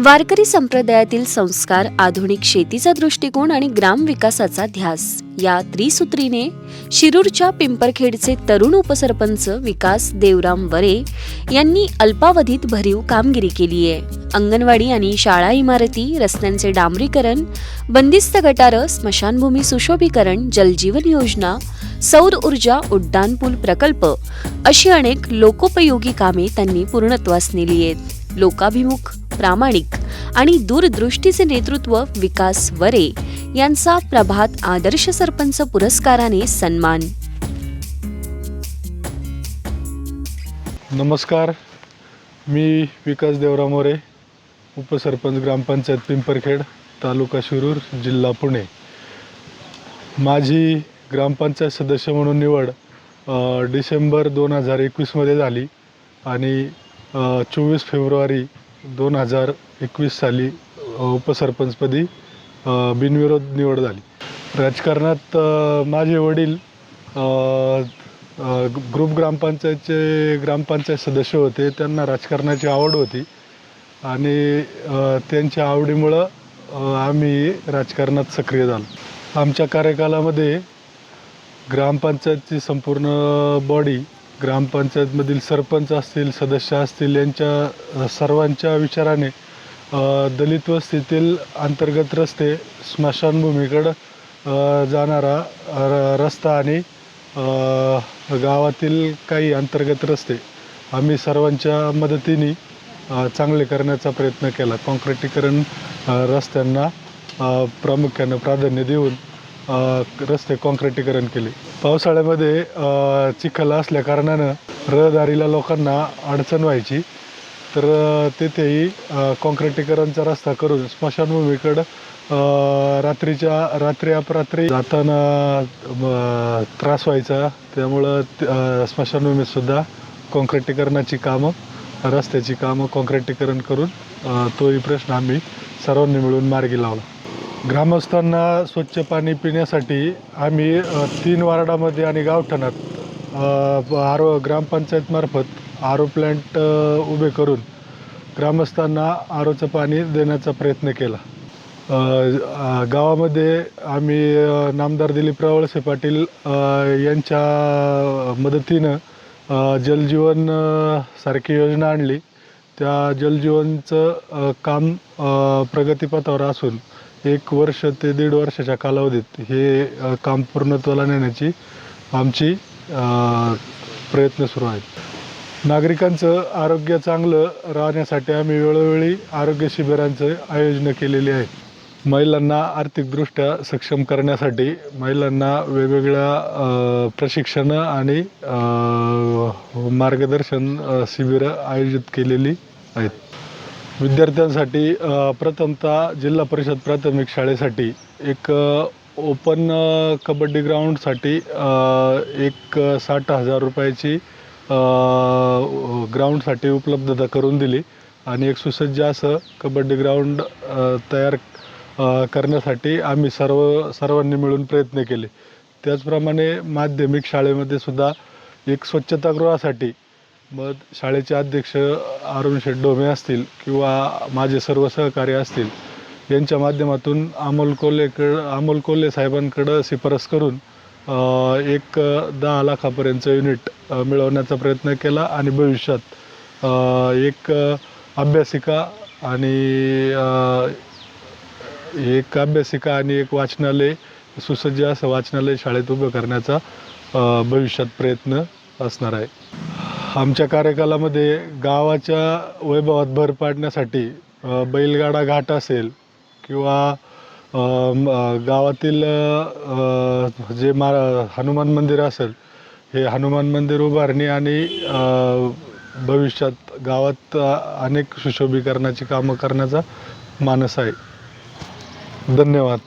वारकरी संप्रदायातील संस्कार आधुनिक शेतीचा दृष्टिकोन आणि ग्राम विकासाचा ध्यास. या त्रिसूत्रीने शिरूरच्या पिंपरखेडचे तरुण उपसरपंच विकास देवराम वरे यांनी अल्पावधीत भरीव कामगिरी केली आहे अंगणवाडी आणि शाळा इमारती रस्त्यांचे डांबरीकरण बंदिस्त गटारं स्मशानभूमी सुशोभीकरण जलजीवन योजना सौर ऊर्जा उड्डाणपूल प्रकल्प अशी अनेक लोकोपयोगी कामे त्यांनी पूर्णत्वास नेली आहेत लोकाभिमुख प्रामाणिक आणि दूरदृष्टीचे नेतृत्व विकास वरे यांचा प्रभात आदर्श सरपंच पुरस्काराने सन्मान. नमस्कार. मी विकास देवराम मोरे उपसरपंच ग्रामपंचायत पिंपरखेड तालुका शिरूर जिल्हा पुणे. माझी ग्रामपंचायत सदस्य म्हणून निवड डिसेंबर दोन हजार एकवीसमध्ये झाली आणि चोवीस फेब्रुवारी दोन हजार एकवीस साली उपसरपंचपदी बिनविरोध निवड झाली. राजकारणात माझे वडील ग्रुप ग्रामपंचायतचे ग्रामपंचायत सदस्य होते. त्यांना राजकारणाची आवड होती. आणि त्यांच्या आवडीमुळं आम्ही राजकारणात सक्रिय झालो. आमच्या कार्यकालामध्ये ग्रामपंचायतची संपूर्ण बॉडी ग्रामपंचायतमधील सरपंच असतील सदस्य असतील यांच्या सर्वांच्या विचाराने दलित वस्तीतील अंतर्गत रस्ते स्मशानभूमीकडं जाणारा र रस्ता आणि गावातील काही अंतर्गत रस्ते आम्ही सर्वांच्या मदतीने चांगले करण्याचा प्रयत्न केला. काँक्रिटीकरण रस्त्यांना प्रामुख्यानं प्राधान्य देऊन रस्ते काँक्रिटीकरण केले. पावसाळ्यामध्ये चिखल असल्या कारणानं रहदारीला लोकांना अडचण व्हायची. तर तेथेही काँक्रिटीकरणचा रस्ता करून स्मशानभूमीकडं रात्रीच्या रात्री अपरात्री जाताना त्रास व्हायचा. त्यामुळं स्मशानभूमीतसुद्धा काँक्रिटीकरणाची कामं रस्त्याची कामं काँक्रिटीकरण करून तोही प्रश्न आम्ही सर्वांनी मिळून मार्गी लावला. ग्रामस्थांना स्वच्छ पाणी पिण्यासाठी आम्ही तीन वार्डामध्ये आणि गावठाणात आरो ग्रामपंचायतमार्फत आरो प्लॅन्ट उभे करून ग्रामस्थांना आरोचं पाणी देण्याचा प्रयत्न केला. गावामध्ये आम्ही नामदार दिलीप वळसे पाटील यांच्या मदतीनं जलजीवन सारखी योजना आणली. त्या जलजीवनचं काम प्रगतीपथावर असून एक वर्ष ते दीड वर्षाच्या कालावधीत हे अ, काम पूर्णत्वाला नेण्याची आमची अ, प्रयत्न सुरू आहेत. नागरिकांचं आरोग्य चांगलं राहण्यासाठी आम्ही वेळोवेळी आरोग्य शिबिरांचं आयोजन केलेली आहे. महिलांना आर्थिकदृष्ट्या सक्षम करण्यासाठी महिलांना वेगवेगळ्या अ, प्रशिक्षणं आणि अ, मार्गदर्शन अ, शिबिरं आयोजित केलेली आहेत. विद्यार्थ्यांसाठी प्रथमतः जिल्हा परिषद प्राथमिक शाळेसाठी एक ओपन कबड्डी ग्राउंडसाठी एक साठ हजार रुपयाची ग्राउंडसाठी उपलब्धता करून दिली आणि एक सुसज्ज असं कबड्डी ग्राउंड तयार करण्यासाठी आम्ही सर्व सर्वांनी मिळून प्रयत्न केले. त्याचप्रमाणे माध्यमिक शाळेमध्ये सुद्धा एक स्वच्छतागृहासाठी मग शाळेचे अध्यक्ष अरुण शेठ डोमे असतील किंवा माझे सर्व सहकारी असतील यांच्या माध्यमातून अमोल कोल्हेकड अमोल कोल्हे साहेबांकडं शिफारस करून एक दहा लाखापर्यंतचं युनिट मिळवण्याचा प्रयत्न केला आणि भविष्यात एक अभ्यासिका आणि एक अभ्यासिका आणि एक वाचनालय सुसज्ज असं वाचनालय शाळेत उभं करण्याचा भविष्यात प्रयत्न असणार आहे. आमच्या कार्यकालामध्ये गावाच्या वैभवात भर पाडण्यासाठी बैलगाडा घाट असेल किंवा गावातील जे मा हनुमान मंदिर असेल हे हनुमान मंदिर उभारणी आणि भविष्यात गावात अनेक सुशोभीकरणाची कामं करण्याचा मानस आहे. धन्यवाद.